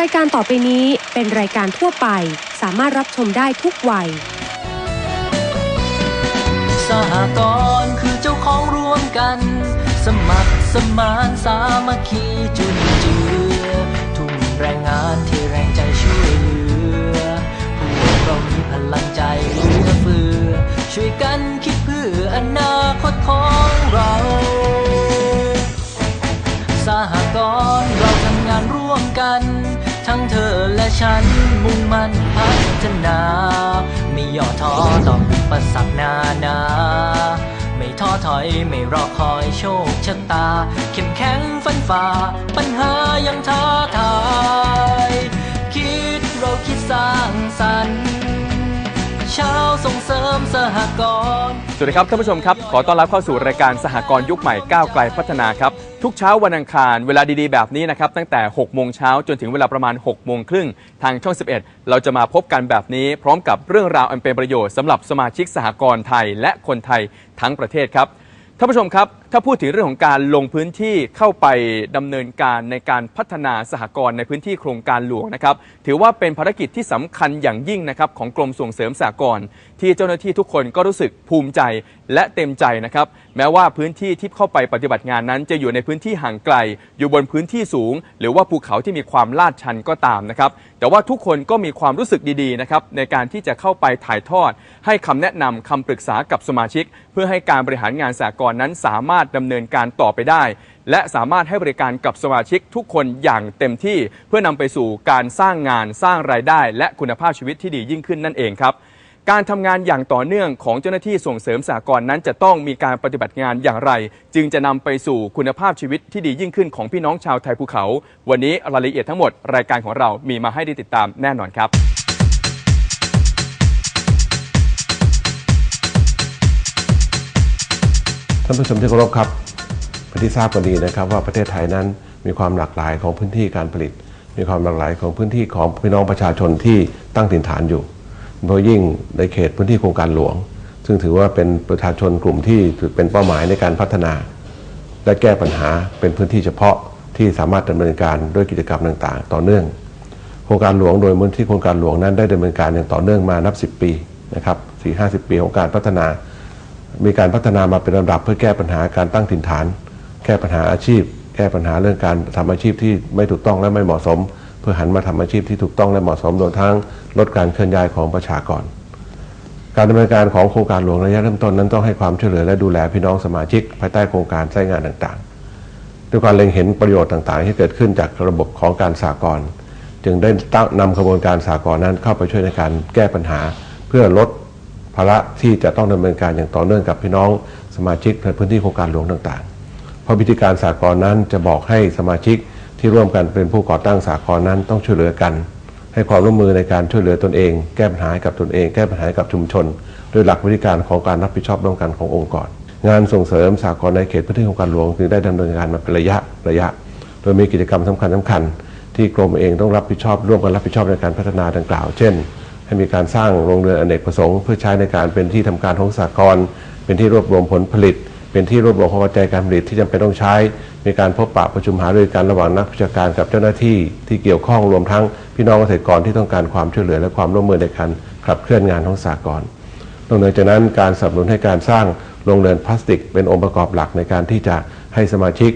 รายการต่อไปนี้เป็นรายการทั่วไป สามารถรับชมได้ทุกวัย สหกรณ์คือเจ้าของร่วมกัน สมัครสมานสามัคคีจุนเจือ ทุ่มแรงงานที่แรงใจช่วยเหลือ พวกเรามีพลังใจเหลือเฟือ ช่วยกันคิดเพื่ออนาคตของเรา สหกรณ์เราทำ ฉันมุ่งมั่นพัฒนา ไม่ย่อท้อต่ออุปสรรคนานา ไม่ท้อถอยไม่รอคอยโชคชะตา เข้มแข็งฟันฝ่า ปัญหายังท้าทาย คิดเราคิดสร้างสรรค์ ช้าส่งเสริมสหกรณ์ สวัสดีครับท่านผู้ชมครับ ขอต้อนรับเข้าสู่รายการสหกรณ์ยุคใหม่ก้าวไกลพัฒนาครับ ทุกเช้าวันอังคารเวลาดีๆแบบนี้นะครับ ตั้งแต่ 6 โมงเช้าจนถึงเวลาประมาณ 6 โมงครึ่ง ทางช่อง 11 เราจะมาพบกันแบบนี้ พร้อมกับเรื่องราวอันเป็นประโยชน์สำหรับสมาชิกสหกรณ์ไทย และคนไทยทั้งประเทศครับท่านผู้ชมครับถ้าพูดถึงเรื่องของการลงพื้นที่เข้าไปดำเนินการในการพัฒนาสหกรณ์ในพื้นที่โครงการหลวงนะครับ ถือว่าเป็นภารกิจที่สำคัญอย่างยิ่งนะครับของกรมส่งเสริมสหกรณ์ที่เจ้าหน้าที่ทุกคนก็รู้สึกภูมิใจและเต็มใจนะครับ แม้ว่าพื้นที่ที่เข้าไปปฏิบัติงานนั้น จะอยู่ในพื้นที่ห่างไกล อยู่บนพื้นที่สูง หรือว่าภูเขาที่มีความลาดชันก็ตามนะครับ แต่ว่าทุกคนก็มีความรู้สึกดีๆนะครับในการที่จะเข้าไปถ่ายทอด ให้คำแนะนำคำปรึกษากับสมาชิก เพื่อให้การบริหารงานสหกรณ์นั้นสามารถดำเนินการต่อไปได้ และสามารถให้บริการกับสมาชิกทุกคนอย่างเต็มที่ เพื่อนำไปสู่การสร้างงานสร้างรายได้ และคุณภาพชีวิตที่ดียิ่งขึ้นนั่นเองครับ การทำงานอย่างต่อเนื่องของเจ้าหน้าที่ส่งเสริมสหกรณ์นั้นจะต้องมีการปฏิบัติงานอย่างไร จึงจะนำไปสู่คุณภาพชีวิตที่ดียิ่งขึ้นของพี่น้องชาวไทยภูเขา วันนี้รายละเอียดทั้งหมด รายการของเรามีมาให้ได้ติดตามแน่นอนครับ ท่านผู้ชมที่เคารพครับเป็นที่ทราบกันดีนะครับว่าประเทศไทยนั้นมีความหลากหลายของพื้นที่การผลิต มีความหลากหลายของพื้นที่ของพี่น้องประชาชนที่ตั้งถิ่นฐานอยู่โดยยิ่งในเขตพื้นที่โครงการหลวง ซึ่งถือว่าเป็นประชาชนกลุ่มที่ถือเป็นเป้าหมายในการพัฒนา และแก้ปัญหาเป็นพื้นที่เฉพาะที่สามารถดำเนินการด้วยกิจกรรมต่างๆ ต่อเนื่อง โครงการหลวงโดยมูลที่โครงการหลวงนั้นได้ดำเนินการอย่างต่อเนื่องมานับ 10 ปีนะครับ4 50 ปีของการพัฒนา มีการพัฒนามาเป็นลำดับเพื่อแก้ปัญหาการตั้งถิ่นฐาน แก้ปัญหาอาชีพ แก้ปัญหาเรื่องการทำอาชีพที่ไม่ถูกต้องและไม่เหมาะสม เพื่อหันมาทำอาชีพที่ถูกต้องและเหมาะสมรวมทั้งลดการเคลื่อนย้ายของประชากร การดำเนินการของโครงการหลวงระยะเริ่มต้นนั้นต้องให้ความช่วยเหลือและดูแลพี่น้องสมาชิก ภายใต้โครงการใช้งานต่างๆ ด้วยการเล็งเห็นประโยชน์ต่างๆ ที่เกิดขึ้นจากระบบของการสากลจึงได้ตั้งนำกระบวนการสากลนั้นเข้าไปช่วยในการแก้ปัญหา เพื่อลด ภาระที่จะต้องดำเนินการอย่างต่อเนื่องกับพี่น้องสมาชิกในพื้นที่โครงการหลวงต่างๆ เพราะวิธีการสากลนั้นจะบอกให้สมาชิกที่ร่วมกันเป็นผู้ก่อตั้งสากลนั้นต้องช่วยเหลือกัน ให้ความร่วมมือในการช่วยเหลือตนเอง แก้ปัญหากับตนเอง แก้ปัญหากับชุมชนโดยหลักวิธีการของการรับผิดชอบร่วมกันขององค์กร งานส่งเสริมสากลในเขตพื้นที่โครงการหลวงจึงได้ดำเนินการมาเป็นระยะระยะ โดยมีกิจกรรมสำคัญสคัญๆที่กรมเองต้องรับผิดชอบร่วมกันรับผิดชอบในการพัฒนาดังกล่าว เช่น ให้มีการสร้างโรงเรือนอเนกประสงค์เพื่อใช้ในการเป็นที่ทำการของสากลเป็นที่รวบรวมผลผลิต เป็นที่รวบรวมข้อปัจจัยการผลิตที่จำเป็นต้องใช้ มีการพบปะประชุมหารือกันระหว่างนักวิชาการกับเจ้าหน้าที่ ที่เกี่ยวข้องรวมทั้งพี่น้องเกษตรกรที่ต้องการความช่วยเหลือและความร่วมมือในการขับเคลื่อนงานของสากลนอกจากนั้นการสนับสนุนให้การสร้างโรงเรือนพลาสติก เป็นองค์ประกอบหลักในการที่จะให้สมาชิก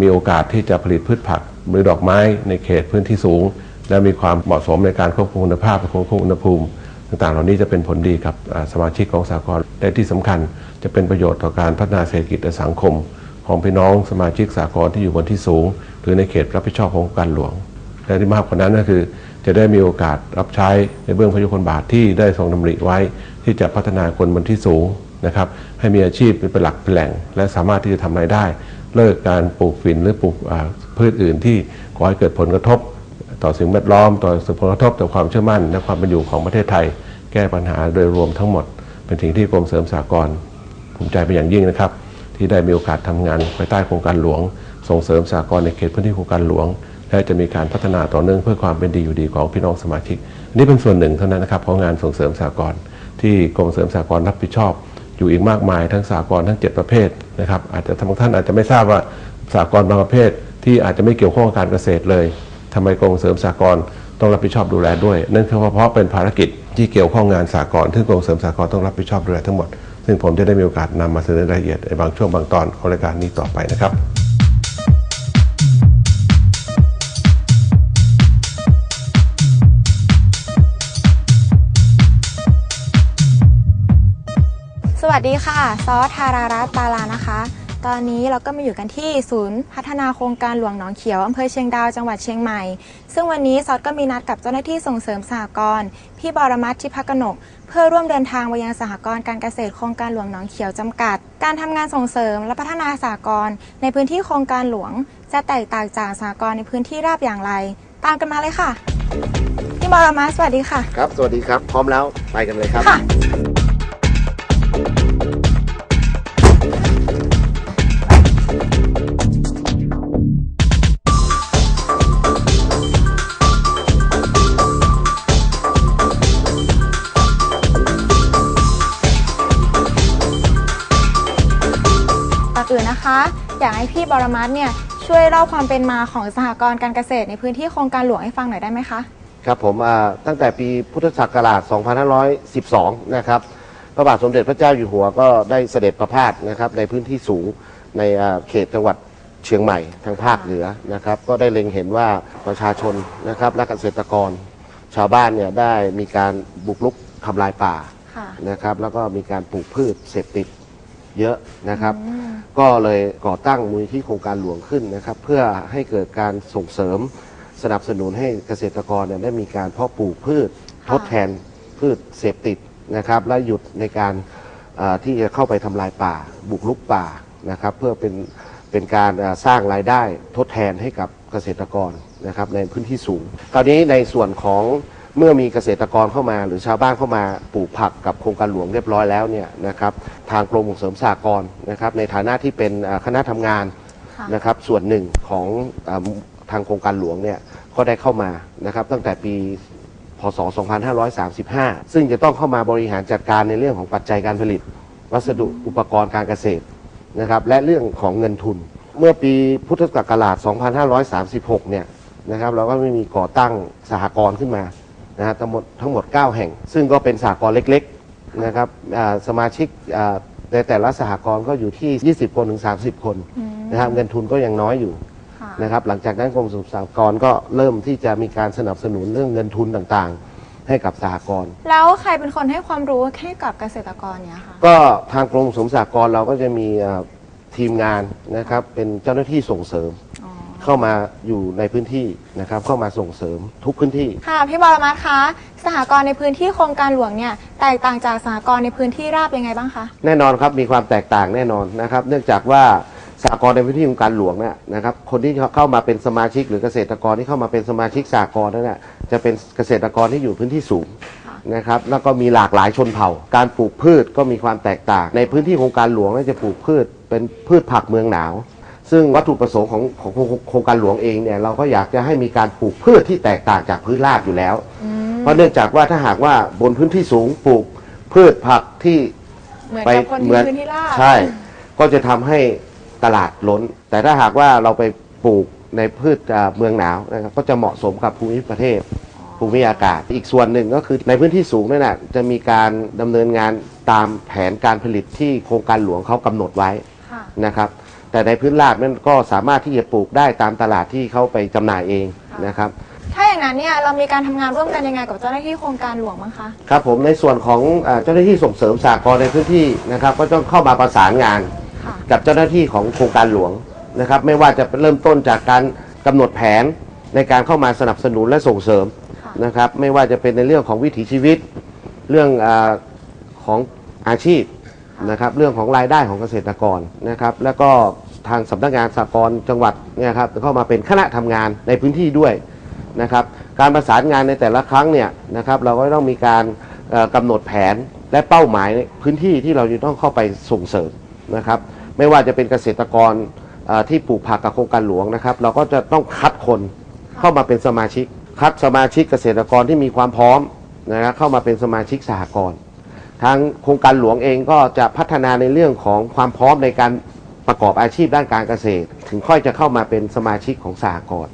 มีโอกาสที่จะผลิตพืชผักหรือดอกไม้ในเขตพื้นที่สูง และมีความเหมาะสมในการควบคุมคุณภาพควบคุมอุณหภูมิต่างๆ เหล่านี้จะเป็นผลดีกับสมาชิกของสากลและที่สำคัญจะเป็นประโยชน์ต่อการพัฒนาเศรษฐกิจและสังคม ของพี่น้องสมาชิกสากลที่อยู่บนที่สูง หรือในเขตรับผิดชอบของการหลวงและที่มากกว่านั้นก็คือ จะได้มีโอกาสรับใช้ในเบื้องพระยุคลบาทที่ได้ทรงดำริไว้ ที่จะพัฒนาคนบนที่สูงนะครับให้มีอาชีพเป็นหลักเป็นแหล่ง และสามารถที่จะทำรายได้ เลิกการปลูกฝิ่นหรือปลูกพืชอื่นที่ก่อให้เกิดผลกระทบ ต่อสิ่งแวดล้อม ต่อผลกระทบต่อความเชื่อมั่น และความเป็นอยู่ของประเทศไทย แก้ปัญหาโดยรวมทั้งหมด เป็นสิ่งที่กรมเสริมสหกรณ์ภูมิใจเป็นอย่างยิ่งนะครับ ที่ได้มีโอกาสทำงานภายใต้โครงการหลวง ส่งเสริมสหกรณ์ในเขตพื้นที่โครงการหลวง และจะมีการพัฒนาต่อเนื่องเพื่อความเป็นดีอยู่ดีของพี่น้องสมาชิกนี่เป็นส่วนหนึ่งเท่านั้นนะครับของงานส่งเสริมสหกรณ์ที่กรมเสริมสหกรณ์รับผิดชอบ อยู่อีกมากมายทั้งสหกรณ์ทั้ง 7 ประเภทนะครับอาจจะบางท่านอาจจะไม่ทราบว่าสหกรณ์บางประเภทที่อาจจะไม่เกี่ยวข้องกับการเกษตรเลย ทำไมกรมส่งเสริมสหกรณ์ต้องรับผิดชอบดูแลด้วย นั่นคือเพราะเป็นภารกิจที่เกี่ยวข้องงานสหกรณ์ที่กรมส่งเสริมสหกรณ์ต้องรับผิดชอบดูแลทั้งหมด ซึ่งผมจะได้มีโอกาสนำมาเสนอรายละเอียดในบางช่วงบางตอนของรายการนี้ต่อไปนะครับสวัสดีค่ะ ซอสธารารัตน์ปาลานะคะ ตอนนี้เราก็มาอยู่กันที่ศูนย์พัฒนาโครงการหลวงหนองเขียวอำเภอเชียงดาวจังหวัดเชียงใหม่ ซึ่งวันนี้ซอสก็มีนัดกับเจ้าหน้าที่ส่งเสริมสหกรณ์พี่บรมัตทิพกนก เพื่อร่วมเดินทางไปยังสหกรณ์การเกษตรโครงการหลวงหนองเขียวจำกัด การทำงานส่งเสริมและพัฒนาสหกรณ์ในพื้นที่โครงการหลวง จะแตกต่างจากสหกรณ์ในพื้นที่ราบอย่างไร ตามกันมาเลยค่ะพี่บรมัตสวัสดีค่ะ ครับ สวัสดีครับ พร้อมแล้ว ไปกันเลยครับ อนอื่นนะคะอยากให้พี่บรมัตเนี่ยช่วยเล่าความเป็นมาของสหกรณ์การเกษตรในพื้นที่โครงการหลวงให้ฟังหน่อยได้ไหมคะ ครับผมอ่าตั้งแต่ปีพุทธศักราช 2512 นะครับ พระบาทสมเด็จพระเจ้าอยู่หัวก็ได้เสด็จประพาสนะครับในพื้นที่สูงในอ่าเขตจังหวัดเชียงใหม่ทางภาคเหนือนะครับ ก็ได้เล็งเห็นว่าประชาชนนะครับและเกษตรกร ชาวบ้านเนี่ยได้มีการบุกรุกทำลายป่าค่ะ นะครับแล้วก็มีการปลูกพืชเสพติด เยอะนะครับ ก็เลยก่อตั้งมูลที่โครงการหลวงขึ้นนะครับ เพื่อให้เกิดการส่งเสริมสนับสนุนให้เกษตรกรเนี่ยได้มีการเพาะปลูกพืชค่ะทดแทนพืชเสพติดนะครับ และหยุดในการอ่าที่จะเข้าไปทำลายป่า บุกรุกป่านะครับ เพื่อเป็นเป็นการอ่าสร้างรายได้ทดแทนให้กับเกษตรกรนะครับในพื้นที่สูง คราวนี้ในส่วนของ เมื่อมีเกษตรกรเข้ามา หรือชาวบ้านเข้ามาปลูกผักกับโครงการหลวงเรียบร้อยแล้วเนี่ยนะครับทางกรมส่งเสริมสหกรณ์นะครับในฐานะที่เป็นคณะทำงานนะครับส่วนหนึ่งของอทางโครงการหลวงเนี่ยก็ได้เข้ามานะครับตั้งแต่ปีพศ 2535 ซึ่งจะต้องเข้ามาบริหารจัดการในเรื่องของปัจจัยการผลิต วัสดุอุปกรณ์การเกษตรนะครับและเรื่องของเงินทุน เมื่อปีพุทธศักราช 2536 เนี่ยนะครับเราก็ไม่มีก่อตั้งสหกรณ์ขึ้นมา นะฮะทั้งหมดทั้งหมด 9 แห่ง ซึ่งก็เป็นสหกรณ์เล็กๆนะครับอ่าสมาชิกอ่าในแต่ละสหกรณ์ก็อยู่ที่ 20 คนถึง 30 คนนะครับเงินทุนก็ยังน้อยอยู่ค่ะนะครับหลังจากนั้นกรมส่งเสริมสหกรณ์ก็เริ่มที่จะมีการสนับสนุนเรื่องเงินทุนต่างๆ ให้กับสหกรณ์ แล้วใครเป็นคนให้ความรู้ให้กับเกษตรกรเนี่ยคะก็ทางกรมส่งเสริมสหกรณ์เราก็จะมีเอ่อทีมงานนะครับเป็นเจ้าหน้าที่ส่งเสริมอ๋อ เข้ามาอยู่ในพื้นที่นะครับ เข้ามาส่งเสริมทุกพื้นที่ ค่ะพี่บรมัตคะสหกรณ์ในพื้นที่โครงการหลวงเนี่ยแตกต่างจากสหกรณ์ในพื้นที่ราบยังไงบ้างคะ แน่นอนครับมีความแตกต่างแน่นอนนะครับ เนื่องจากว่าสหกรณ์ในพื้นที่ของการหลวงเนี่ยนะครับคนที่เข้ามาเป็นสมาชิกหรือเกษตรกรที่เข้ามาเป็นสมาชิกสหกรณ์นั่นแหละจะเป็นเกษตรกรที่อยู่พื้นที่สูงนะครับแล้วก็มีหลากหลายชนเผ่า การปลูกพืชก็มีความแตกต่าง ในพื้นที่โครงการหลวงเนี่ยจะปลูกพืชเป็นพืชผักเมืองหนาว ซึ่งวัตถุประสงค์ของของโครงการหลวงเองเนี่ยเราก็อยากจะให้มีการปลูกพืชที่แตกต่างจากพื้นราบอยู่แล้ว เพราะเนื่องจากว่าถ้าหากว่าบนพื้นที่สูงปลูกพืชผักที่เหมือนไปกับคนเหมืที่อนพื้นที่ราบใช่ ก็จะทำให้ตลาดล้น แต่ถ้าหากว่าเราไปปลูกในพืชอ่าเมืองหนาวนะครับก็จะเหมาะสมกับภูมิประเทศภูมิอากาศ อีกส่วนหนึ่งก็คือในพื้นที่สูงนั่นแหละจะมีการดำเนินงานตามแผนการผลิตที่โครงการหลวงเขากำหนดไว้ค่ะนะครับ แต่ในพื้นราบนั้นก็สามารถที่จะปลูกได้ตามตลาดที่เขาไปจำหน่ายเองนะครับ ถ้าอย่างนั้นเนี่ยเรามีการทำงานร่วมกันยังไงกับเจ้าหน้าที่โครงการหลวงบ้างคะ ครับผมในส่วนของอาเจ้าหน้าที่ส่งเสริมสากลในพื้นที่นะครับ ก็ต้องเข้ามาประสานงานค่ะ กับเจ้าหน้าที่ของโครงการหลวงนะครับ ไม่ว่าจะเริ่มต้นจากการกำหนดแผนในการเข้ามาสนับสนุนและส่งเสริมค่ะ นะครับ ไม่ว่าจะเป็นในเรื่องของวิถีชีวิต เรื่องอาของอาชีพนะครับ เรื่องของรายได้ของเกษตรกรนะครับ แล้วก็ ทางสำนักงานสากลจังหวัดเนี่ยครับเข้ามาเป็นคณะทำงานในพื้นที่ด้วยนะครับการประสานงานในแต่ละครั้งเนี่ยนะครับเราก็ต้องมีการเอ่อกำหนดแผนและเป้าหมายในพื้นที่ที่เราจะต้องเข้าไปส่งเสริมนะครับไม่ว่าจะเป็นเกษตรกรเอ่อที่ปลูกผักกับโครงการหลวงนะครับเราก็จะต้องคัดคนเข้ามาเป็นสมาชิก คัดสมาชิกเกษตรกรที่มีความพร้อมนะครับเข้ามาเป็นสมาชิกสหกรณ์ ทางโครงการหลวงเองก็จะพัฒนาในเรื่องของความพร้อมในการ ประกอบอาชีพด้านการเกษตร ถึงค่อยจะเข้ามาเป็นสมาชิกของสหกรณ์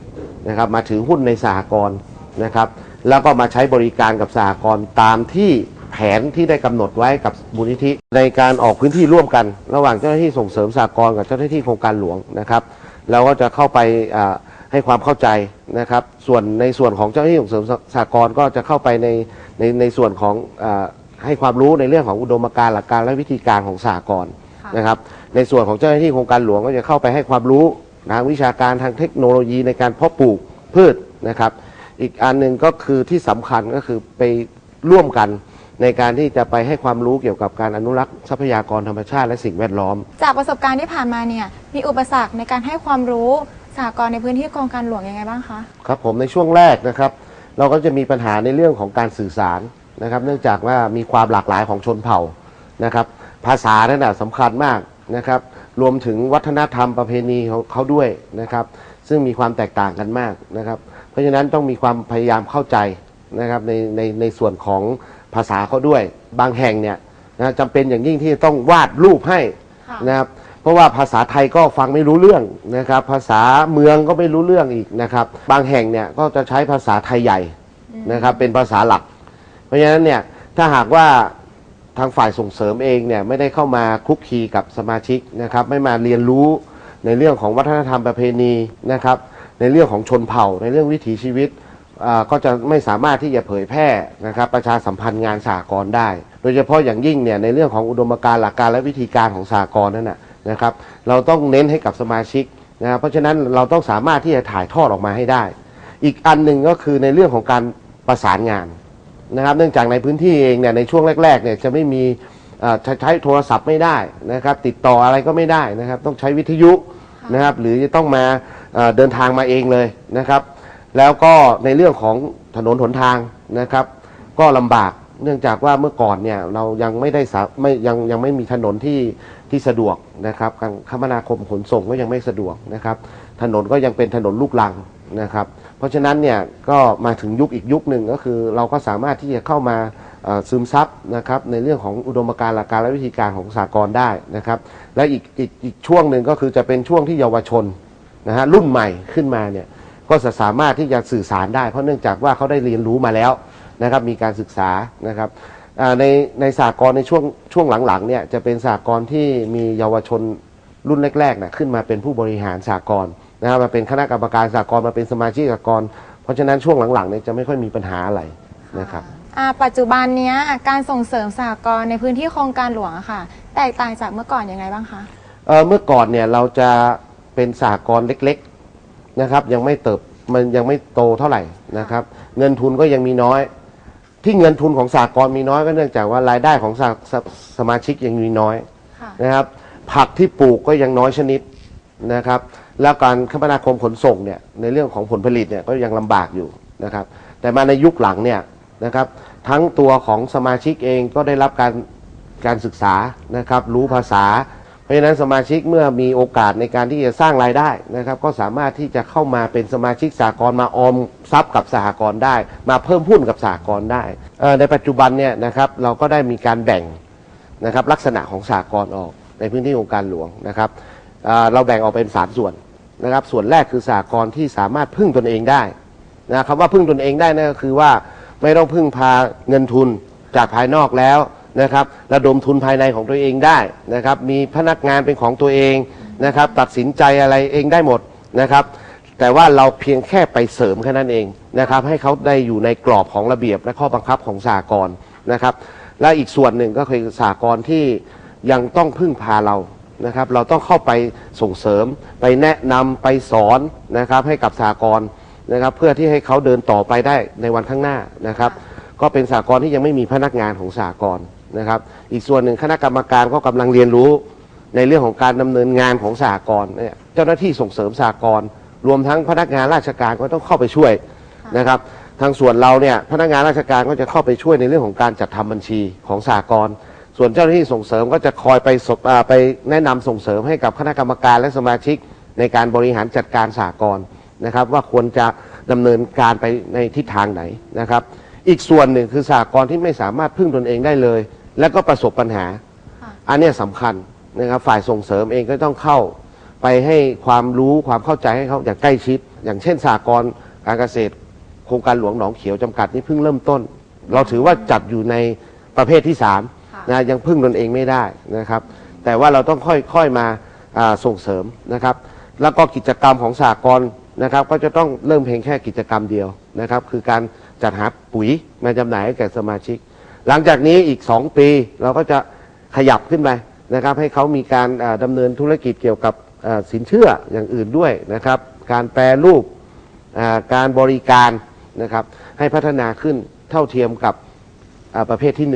นะครับ มาถือหุ้นในสหกรณ์นะครับ แล้วก็มาใช้บริการกับสหกรณ์ตามที่แผนที่ได้กำหนดไว้กับมูลนิธิในการออกพื้นที่ร่วมกัน ระหว่างเจ้าหน้าที่ส่งเสริมสหกรณ์กับเจ้าหน้าที่โครงการหลวงนะครับเราก็จะเข้าไปให้ความเข้าใจนะครับ ส่วนในส่วนของเจ้าหน้าที่ส่งเสริมสหกรณ์ก็จะเข้าไปในในในส่วนของอให้ความรู้ในเรื่องของอุดมการณ์หลักการและวิธีการของสหกรณ์นะครับ ในส่วนของเจ้าหน้าที่โครงการหลวงก็จะเข้าไปให้ความรู้ทางวิชาการทางเทคโนโลยีในการเพาะปลูกพืชนะครับ อีกอันหนึ่งก็คือที่สำคัญก็คือไปร่วมกันในการที่จะไปให้ความรู้เกี่ยวกับการอนุรักษ์ทรัพยากรธรรมชาติและสิ่งแวดล้อม จากประสบการณ์ที่ผ่านมาเนี่ยมีอุปสรรคในการให้ความรู้สหกรณ์ในพื้นที่โครงการหลวงยังไงบ้างคะครับผมในช่วงแรกนะครับ เราก็จะมีปัญหาในเรื่องของการสื่อสารนะครับ เนื่องจากว่ามีความหลากหลายของชนเผ่านะครับ ภาษานั่นนะสำคัญมาก นะครับ รวมถึงวัฒนธรรมประเพณีของเขาด้วยนะครับ ซึ่งมีความแตกต่างกันมากนะครับ เพราะฉะนั้นต้องมีความพยายามเข้าใจนะครับในในในส่วนของภาษาเขาด้วย บางแห่งเนี่ยนะจำเป็นอย่างยิ่งที่จะต้องวาดรูปให้ค่ะนะครับ เพราะว่าภาษาไทยก็ฟังไม่รู้เรื่องนะครับ ภาษาเมืองก็ไม่รู้เรื่องอีกนะครับ บางแห่งเนี่ยก็จะใช้ภาษาไทยใหญ่นะครับ เป็นภาษาหลัก เพราะฉะนั้นเนี่ยถ้าหากว่า ทางฝ่ายส่งเสริมเองเนี่ยไม่ได้เข้ามาคลุกคลีกับสมาชิกนะครับ ไม่มาเรียนรู้ในเรื่องของวัฒนธรรมประเพณีนะครับ ในเรื่องของชนเผ่า ในเรื่องวิถีชีวิตก็จะไม่สามารถที่จะเผยแพร่นะครับ ประชาสัมพันธ์งานสหกรณ์ได้ โดยเฉพาะอย่างยิ่งเนี่ยในเรื่องของอุดมการณ์หลักการและวิธีการของสหกรณ์นั่นนะนะครับ เราต้องเน้นให้กับสมาชิกนะครับเพราะฉะนั้นเราต้องสามารถที่จะถ่ายทอดออกมาให้ได้ อีกอันหนึ่งก็คือในเรื่องของการประสานงาน นะครับ เนื่องจากในพื้นที่เองเนี่ยในช่วงแรกๆเนี่ยจะไม่มีเอ่อใช้ใช้โทรศัพท์ไม่ได้นะครับ ติดต่ออะไรก็ไม่ได้นะครับ ต้องใช้วิทยุนะครับ หรือจะต้องมาเอ่อเดินทางมาเองเลยนะครับ แล้วก็ในเรื่องของถนนหนทางนะครับ ก็ลำบากเนื่องจากว่าเมื่อก่อนเนี่ยเรายังไม่ได้สาไม่ยังยังไม่มีถนนที่ที่สะดวกนะครับการคมนาคมขนส่งก็ยังไม่สะดวกนะครับ ถนนก็ยังเป็นถนนลูกลังนะครับ เพราะฉะนั้นเนี่ยก็มาถึงยุคอีกยุคหนึ่งก็คือ เราก็สามารถที่จะเข้ามาซึมซับนะครับในเรื่องของอุดมการณ์หลักการและวิธีการของสากลได้นะครับ และอีกอีกอีกช่วงหนึ่งก็คือจะเป็นช่วงที่เยาวชนนะฮะรุ่นใหม่ขึ้นมาเนี่ยก็จะสามารถที่จะสื่อสารได้ เพราะเนื่องจากว่าเขาได้เรียนรู้มาแล้วนะครับมีการศึกษานะครับในในสากลในช่วงช่วงหลังๆเนี่ยจะเป็นสากลที่มีเยาวชนรุ่นแรกๆนะขึ้นมาเป็นผู้บริหารสากล นะครับมาเป็นคณะกรรมการสากลมาเป็นสมาชิกสากลเพราะฉะนั้นช่วงหลังๆเนี่ยจะไม่ค่อยมีปัญหาอะไรนะครับ อ่าปัจจุบันเนี้ยการส่งเสริมสหกรณ์ในพื้นที่โครงการหลวงอะค่ะ แตกต่างจากเมื่อก่อนยังไงบ้างคะ เอ่อเมื่อก่อนเนี่ยเราจะเป็นสากลเล็กๆนะครับ ยังไม่เติบมันยังไม่โตเท่าไหร่นะครับ เงินทุนก็ยังมีน้อย ที่เงินทุนของสากลมีน้อยก็เนื่องจากว่ารายได้ของสาสสมาชิกยังมีน้อยค่ะ นะครับ ผักที่ปลูกก็ยังน้อยชนิด นะครับ แล้วการคมนาคมขนส่งเนี่ยในเรื่องของผลผลิตเนี่ยก็ยังลำบากอยู่นะครับ แต่มาในยุคหลังเนี่ยนะครับ ทั้งตัวของสมาชิกเองก็ได้รับการการศึกษานะครับ รู้ภาษา เพราะฉะนั้นสมาชิกเมื่อมีโอกาสในการที่จะสร้างรายได้นะครับ ก็สามารถที่จะเข้ามาเป็นสมาชิกสากลมาออมทรัพย์กับสหกรณ์ได้ มาเพิ่มหุ้นกับสหกรณ์ได้ในปัจจุบันเนี่ยนะครับเราก็ได้มีการแบ่งนะครับลักษณะของสากลออกในพื้นที่องค์การหลวงนะครับ เราแบ่งออกเป็นสามส่วนนะครับ ส่วนแรกคือสากลที่สามารถพึ่งตนเองได้นะคำว่าพึ่งตนเองได้นั่นก็คือว่าไม่ต้องพึ่งพาเงินทุนจากภายนอกแล้วนะครับระดมทุนภายในของตัวเองได้นะครับ มีพนักงานเป็นของตัวเองนะครับ ตัดสินใจอะไรเองได้หมดนะครับ แต่ว่าเราเพียงแค่ไปเสริมแค่นั้นเองนะครับ ให้เขาได้อยู่ในกรอบของระเบียบและข้อบังคับของสากลนะครับ และอีกส่วนหนึ่งก็คือสากลที่ยังต้องพึ่งพาเรา นะครับ เราต้องเข้าไปส่งเสริม ไปแนะนำไปสอนนะครับให้กับสากลนะครับ เพื่อที่ให้เขาเดินต่อไปได้ในวันข้างหน้านะครับ ก็เป็นสากลที่ยังไม่มีพนักงานของสากลนะครับ อีกส่วนหนึ่งคณะกรรมการก็กำลังเรียนรู้ในเรื่องของการดำเนินงานของสากลเนี่ยเจ้าหน้าที่ส่งเสริมสากลรวมทั้งพนักงานราชการก็ต้องเข้าไปช่วยนะครับ ทางส่วนเราเนี่ยพนักงานราชการก็จะเข้าไปช่วยในเรื่องของการจัดทำบัญชีของสากล ส่วนเจ้าหน้าที่ส่งเสริมก็จะคอยไปสบอ่าไปแนะนำส่งเสริมให้กับคณะกรรมการและสมาชิกในการบริหารจัดการสากลนะครับ ว่าควรจะดำเนินการไปในทิศทางไหนนะครับ อีกส่วนหนึ่งคือสากลที่ไม่สามารถพึ่งตนเองได้เลย และก็ประสบปัญหาค่ะอันเนี้ยสำคัญนะครับฝ่ายส่งเสริมเองก็ต้องเข้า ไปให้ความรู้ความเข้าใจให้เขาอย่างใกล้ชิด อย่างเช่นสากรณ์การเกษตร โครงการหลวงหนองเขียวจำกัดนี่เพิ่งเริ่มต้น เราถือว่าจัดอยู่ในประเภทที่3 นะยังพึ่งตนเองไม่ได้นะครับ แต่ว่าเราต้องค่อยๆมาส่งเสริมนะครับ แล้วก็กิจกรรมของสากรณ์นะครับ ก็จะต้องเริ่มเพียงแค่กิจกรรมเดียวนะครับ คือการจัดหาปุ๋ยมาจำหน่ายให้แก่สมาชิก หลังจากนี้อีก 2 ปีเราก็จะขยับขึ้นไปนะครับ ให้เขามีการอ่าดำเนินธุรกิจเกี่ยวกับสินเชื่ออย่างอื่นด้วยนะครับ การแปรรูปการบริการนะครับ ให้พัฒนาขึ้นเท่าเทียมกับประเภทที่ห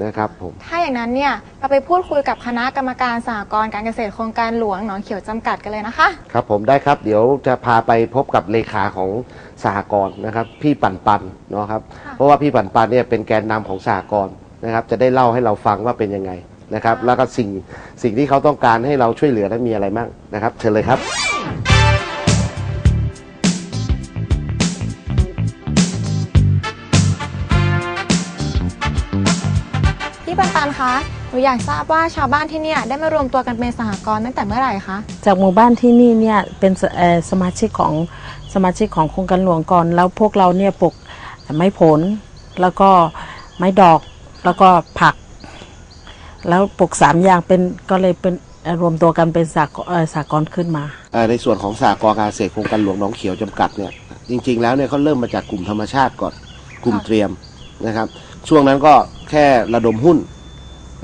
นึ่งนะครับผม ถ้าอย่างนั้นเนี่ยเราไปพูดคุยกับคณะกรรมการสหกรณ์การเกษตรโครงการหลวงหนองเขียวจำกัดกันเลยนะคะ ครับผมได้ครับ เดี๋ยวจะพาไปพบกับเลขาของสหกรณ์นะครับ พี่ปันปันเนาะครับ เพราะว่าพี่ปันปันเนี่ยเป็นแกนนำของสหกรณ์นะครับ จะได้เล่าให้เราฟังว่าเป็นยังไงนะครับ แล้วก็สิ่งสิ่งที่เขาต้องการให้เราช่วยเหลือนั้นมีอะไรบ้างนะครับ เชิญเลยครับ คะหนูอยากทราบว่าชาวบ้านที่เนี่ยได้มารวมตัวกันเป็นสหกรณ์ตั้งแต่เมื่อไหร่คะจากหมู่บ้านที่นี่เนี่ยเป็นสเอ่อสมาชิกของสมาชิกของโครงการหลวงก่อน แล้วพวกเราเนี่ยปลูกไม้ผล แล้วก็ไม้ดอกแล้วก็ผัก แล้วปลูกสามอย่างเป็นก็เลยเป็นเอ่อรวมตัวกันเป็นสากเอ่อสากรณ์ขึ้นมาเอ่อในส่วนของสากลการเกษตรโครงการหลวงหนองเขียวจำกัดเนี่ยจริง ๆ แล้วเนี่ยเขาเริ่มมาจากกลุ่มธรรมชาติก่อนกลุ่มเตรียมนะครับ ช่วงนั้นก็แค่ระดมหุ้น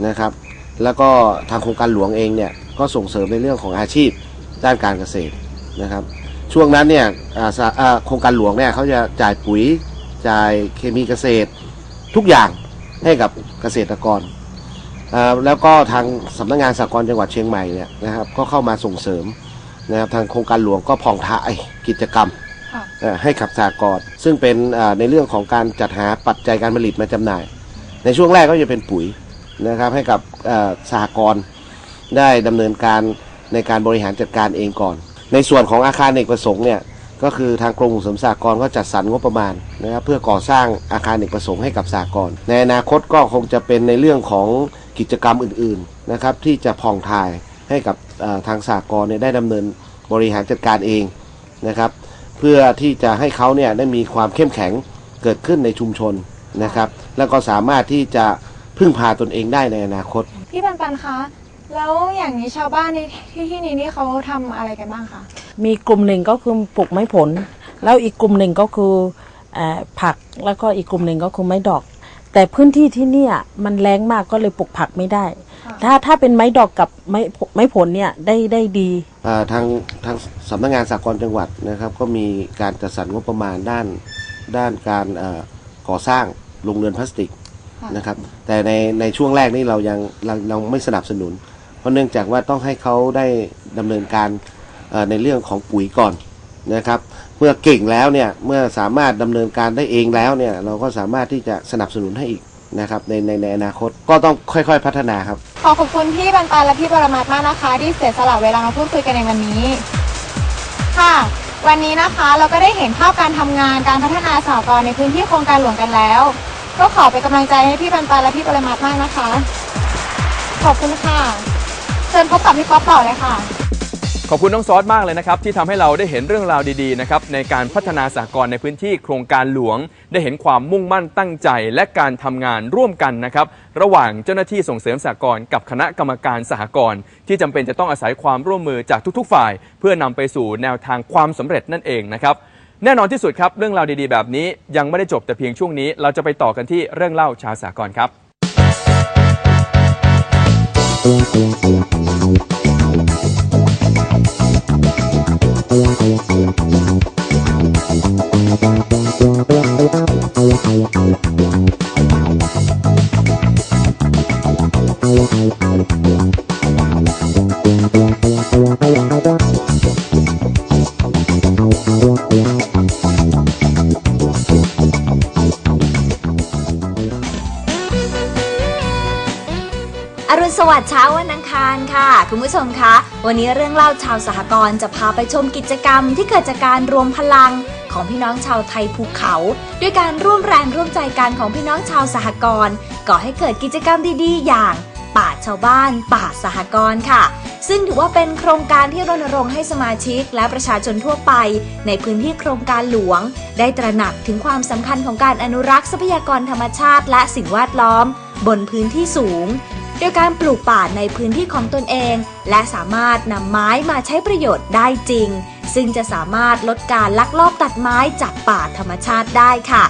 นะครับ แล้วก็ทางโครงการหลวงเองเนี่ยก็ส่งเสริมในเรื่องของอาชีพด้านการเกษตรนะครับ ช่วงนั้นเนี่ยอ่าสาอ่าโครงการหลวงเนี่ยเขาจะจ่ายปุ๋ยจ่ายเคมีเกษตรทุกอย่างให้กับเกษตรกรอ่าแล้วก็ทางสำนักงานสากลจังหวัดเชียงใหม่เนี่ยนะครับก็เข้ามาส่งเสริมนะครับทางโครงการหลวงก็ผ่องถ่ายกิจกรรมค่ะเอ่อให้กับสากลซึ่งเป็นอ่าในเรื่องของการจัดหาปัจจัยการผลิตมาจำหน่าย ในช่วงแรกก็จะเป็นปุ๋ย นะครับให้กับอ่าสากลได้ดำเนินการในการบริหารจัดการเองก่อน ในส่วนของอาคารเอกประสงค์เนี่ยก็คือทางกรมส่งเสริมสากลก็จัดสรรงบประมาณนะครับเพื่อก่อสร้างอาคารเอกประสงค์ให้กับสากลในอนาคตก็คงจะเป็นในเรื่องของกิจกรรมอื่นๆนะครับที่จะผ่องถ่ายให้กับทางสากลเนี่ยได้ดำเนินบริหารจัดการเองนะครับเพื่อที่จะให้เขาเนี่ยได้มีความเข้มแข็งเกิดขึ้นในชุมชนนะครับ แล้วก็สามารถที่จะ พึ่งพาตนเองได้ในอนาคต พี่ปันปันคะแล้วอย่างนี้ชาวบ้านในที่ที่นี้นี่เขาทำอะไรกันบ้างคะมีกลุ่มหนึ่งก็คือปลูกไม้ผล แล้วอีกกลุ่มหนึ่งก็คือเออผักแล้วก็อีกกลุ่มหนึ่งก็คือไม้ดอก แต่พื้นที่ที่เนี่ยมันแรงมากก็เลยปลูกผักไม่ได้ ถ้าถ้าเป็นไม้ดอกกับไม้ไม้ผลเนี่ยได้ได้ดี อ่าทางทางสำนักงานสากลจังหวัดนะครับ ก็มีการจัดสรรงบประมาณด้านด้านการเอ่อก่อสร้างโรงเรือนพลาสติก นะครับ แต่ในในช่วงแรกนี่เรายังเราเราไม่สนับสนุน เพราะเนื่องจากว่าต้องให้เขาได้ดำเนินการเอ่อในเรื่องของปุ๋ยก่อนนะครับ เมื่อเก่งแล้วเนี่ยเมื่อสามารถดำเนินการได้เองแล้วเนี่ยเราก็สามารถที่จะสนับสนุนให้อีกนะครับในในในอนาคตก็ต้องค่อยๆพัฒนาครับ ขอขอบคุณพี่ปันปันและพี่ปรมัตถ์มากนะคะ ที่เสียสละเวลามาพูดคุยกันในวันนี้ ค่ะ วันนี้นะคะเราก็ได้เห็นภาพการทำงานการพัฒนาสหกรณ์ในพื้นที่โครงการหลวงกันแล้ว ก็ขอเป็นกำลังใจให้พี่ปันปันและพี่ปรมัตถ์มากนะคะ ขอบคุณค่ะ เชิญพบกับพี่ป๊อปต่อเลยค่ะ ขอบคุณน้องซอสมากเลยนะครับที่ทำให้เราได้เห็นเรื่องราวดีๆนะครับในการพัฒนาสหกรณ์ในพื้นที่โครงการหลวง ได้เห็นความมุ่งมั่นตั้งใจ และการทำงานร่วมกันนะครับระหว่างเจ้าหน้าที่ส่งเสริมสหกรณ์กับคณะกรรมการสหกรณ์ที่จำเป็นจะต้องอาศัยความร่วมมือจากทุกๆ ฝ่าย เพื่อนำไปสู่แนวทางความสำเร็จนั่นเองนะครับ แน่นอนที่สุดครับ เรื่องราวดีๆ แบบนี้ยังไม่ได้จบแต่เพียงช่วงนี้ เราจะไปต่อกันที่เรื่องเล่าชาวสหกรณ์ครับอรุ วัสดิ์เช้าวันอังคารค่ะ คุณผู้ชมคะ วันนี้เรื่องเล่าชาวสหกรณ์จะพาไปชมกิจกรรมที่เกิดจากการรวมพลังของพี่น้องชาวไทยภูเขา ด้วยการร่วมแรงร่วมใจกันของพี่น้องชาวสหกรณ์ก่อให้เกิดกิจกรรมดีๆ อย่าง ป่าชาวบ้าน ป่าสหกรณ์ค่ะ ซึ่งถือว่าเป็นโครงการที่รณรงค์ให้สมาชิกและประชาชนทั่วไป ในพื้นที่โครงการหลวง ได้ตระหนักถึงความสำคัญของการอนุรักษ์ทรัพยากรธรรมชาติ และสิ่งแวดล้อม บนพื้นที่สูง โดยการปลูกป่าในพื้นที่ของตนเอง และสามารถนำไม้มาใช้ประโยชน์ได้จริง ซึ่งจะสามารถลดการลักลอบตัดไม้จากป่าธรรมชาติได้ค่ะ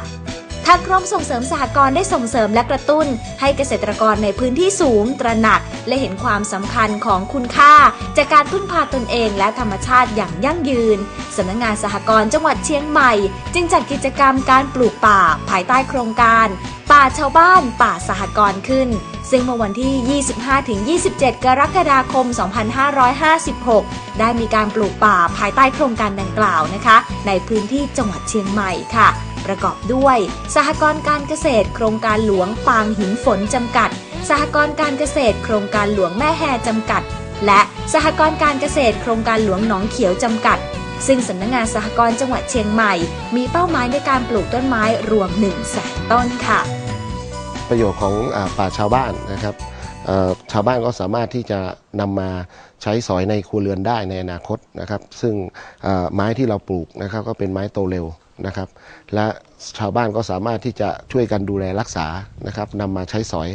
ทางกรมส่งเสริมสหกรณ์ได้ส่งเสริมและกระตุ้น ให้เกษตรกรในพื้นที่สูง ตระหนัก และเห็นความสำคัญของคุณค่า จากการพึ่งพาตนเองและธรรมชาติอย่างยั่งยืนสำนักงานสหกรณ์จังหวัดเชียงใหม่ จึงจัดกิจกรรมการปลูกป่า ภายใต้โครงการ ป่าชาวบ้าน ป่าสหกรณ์ขึ้นซึ่งเมื่อวันที่ 25-27 กรกฎาคม 2556 ได้มีการปลูกป่าภายใต้โครงการดังกล่าวนะคะ ในพื้นที่จังหวัดเชียงใหม่ค่ะ ประกอบด้วย สหกรณ์การเกษตร โครงการหลวงปางหินฝนจำกัด สหกรณ์การเกษตร โครงการหลวงแม่แฮจำกัด และสหกรณ์การเกษตร โครงการหลวงหนองเขียวจำกัด ซึ่งสำนักงานสหกรณ์จังหวัดเชียงใหม่ มีเป้าหมายในการปลูกต้นไม้รวม1 0 0 0 0แสนต้นค่ะ ประโยชน์ของอาป่าชาวบ้านนะครับชาวบ้านก็สามารถที่จะนำมาใช้สอยในครัวเรือนได้ในอนาคตนะครับ ซึ่งไม้ที่เราปลูกนะครับก็เป็นไม้โตเร็ว นะครับ และชาวบ้านก็สามารถที่จะช่วยกันดูแลรักษานะครับนำมาใช้สอย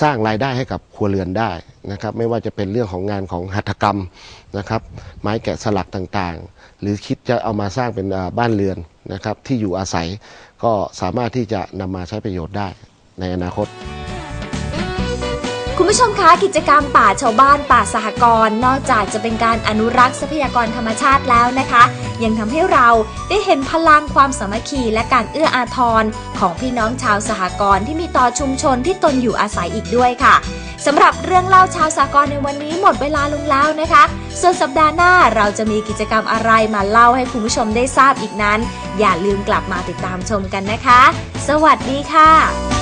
สร้างรายได้ให้กับครัวเรือนได้นะครับ ไม่ว่าจะเป็นเรื่องของงานของหัตถกรรมนะครับ ไม้แกะสลักต่างๆ หรือคิดจะเอามาสร้างเป็นบ้านเรือนนะครับ ที่อยู่อาศัยก็สามารถที่จะนำมาใช้ประโยชน์ได้ในอนาคต คุณผู้ชมคะกิจกรรมป่าชาวบ้านป่าสหกรณ์นอกจากจะเป็นการอนุรักษ์ทรัพยากรธรรมชาติแล้วนะคะ ยังทำให้เราได้เห็นพลังความสามัคคีและการเอื้ออาทรของพี่น้องชาวสหกรณ์ที่มีต่อชุมชนที่ตนอยู่อาศัยอีกด้วยค่ะสำหรับเรื่องเล่าชาวสหกรณ์ในวันนี้หมดเวลาลงแล้วนะคะ ส่วนสัปดาห์หน้าเราจะมีกิจกรรมอะไรมาเล่าให้คุณผู้ชมได้ทราบอีกนั้น อย่าลืมกลับมาติดตามชมกันนะคะ สวัสดีค่ะ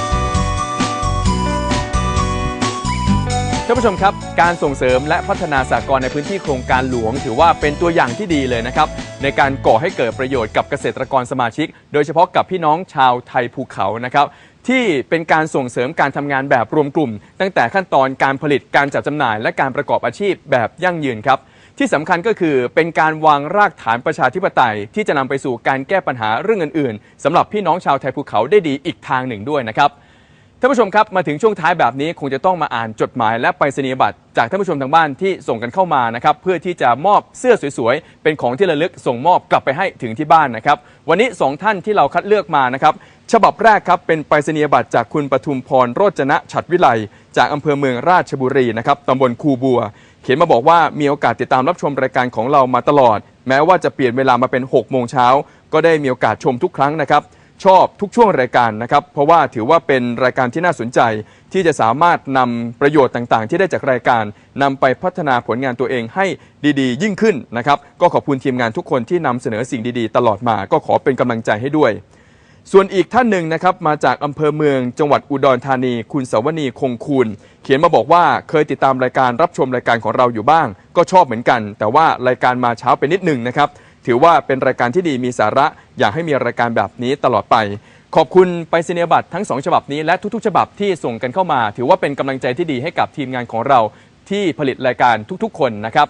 ท่านผู้ชมครับ การส่งเสริมและพัฒนาสากลในพื้นที่โครงการหลวง ถือว่าเป็นตัวอย่างที่ดีเลยนะครับ ในการก่อให้เกิดประโยชน์กับเกษตรกรสมาชิก โดยเฉพาะกับพี่น้องชาวไทยภูเขานะครับที่เป็นการส่งเสริมการทำงานแบบรวมกลุ่ม ตั้งแต่ขั้นตอนการผลิตการจัดจำหน่าย และการประกอบอาชีพแบบยั่งยืนครับ ที่สำคัญก็คือเป็นการวางรากฐานประชาธิปไตย ที่จะนำไปสู่การแก้ปัญหาเรื่องอื่น ๆสำหรับพี่น้องชาวไทยภูเขาได้ดีอีกทางหนึ่งด้วยนะครับ ท่านผู้ชมครับมาถึงช่วงท้ายแบบนี้คงจะต้องมาอ่านจดหมายและไปรษณียบัตรจากท่านผู้ชมทางบ้านที่ส่งกันเข้ามานะครับเพื่อที่จะมอบเสื้อสวยๆ เป็นของที่ระลึกส่งมอบกลับไปให้ถึงที่บ้านนะครับวันนี้สองท่านที่เราคัดเลือกมานะครับฉบับแรกครับเป็นไปรษณียบัตรจากคุณปทุมพรโรจนะฉัดวิไลจากอำเภอเมืองราชบุรีนะครับตำบลคูบัว เขียนมาบอกว่ามีโอกาสติดตามรับชมรายการของเรามาตลอด แม้ว่าจะเปลี่ยนเวลามาเป็น6โมงเช้าก็ได้มีโอกาสชมทุกครั้งนะครับ ชอบทุกช่วงรายการนะครับ เพราะว่าถือว่าเป็นรายการที่น่าสนใจ ที่จะสามารถนำประโยชน์ต่างๆ ที่ได้จากรายการนำไปพัฒนาผลงานตัวเองให้ดีๆ ยิ่งขึ้นนะครับ ก็ขอบคุณทีมงานทุกคนที่นำเสนอสิ่งดีๆ ตลอดมา ก็ขอเป็นกำลังใจให้ด้วย ส่วนอีกท่านหนึ่งนะครับมาจากอำเภอเมืองจังหวัดอุดรธานี คุณสาวนีคงคูณเขียนมาบอกว่าเคยติดตามรายการรับชมรายการของเราอยู่บ้าง ก็ชอบเหมือนกัน แต่ว่ารายการมาเช้าไปนิดหนึ่งนะครับ ถือว่าเป็นรายการที่ดีมีสาระ อยากให้มีรายการแบบนี้ตลอดไป ขอบคุณไปรษณียบัตรทั้งสองฉบับนี้และทุกๆ ฉบับที่ส่งกันเข้ามา ถือว่าเป็นกำลังใจที่ดีให้กับทีมงานของเราที่ผลิตรายการทุกๆ คนนะครับ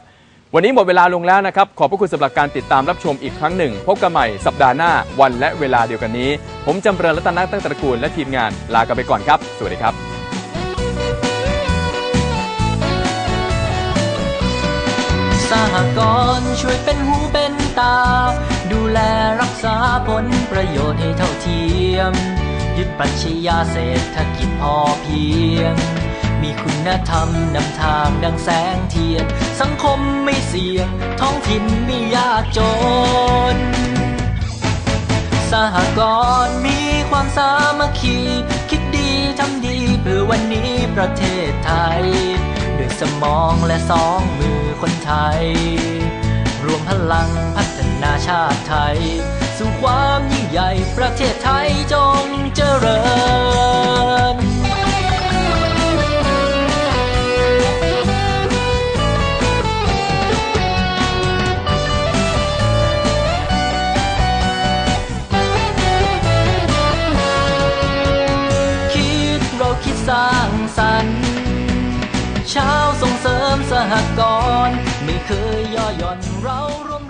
วันนี้หมดเวลาลงแล้วนะครับ ขอบพระคุณสำหรับการติดตามรับชมอีกครั้งหนึ่ง พบกันใหม่สัปดาห์หน้าวันและเวลาเดียวกันนี้ ผมจำเริญรัตนตั้งตระกูลและทีมงานลากันไปก่อนครับ สวัสดีครับสหกรณ์ช่วยเป็นหูเป็น ตา ดูแลรักษาผลประโยชน์ให้เท่าเทียม ยึดปรัชญาเศรษฐกิจพอเพียง มีคุณธรรมนำทางดังแสงเทียน สังคมไม่เสี่ยง ท้องถิ่นไม่ยากจน สหกรณ์มีความสามัคคี คิดดีทำดีเพื่อวันนี้ประเทศไทย ด้วยสมองและสองมือคนไทย มพลังพัฒนาชาติไทย สู่ความยิ่งใหญ่ประเทศไทยจงเจริญคิดเราคิดสร้างสรรค์ช้าส่งเสริมสหกรณ์ไม่เคยย่อหย่อน เราร่วม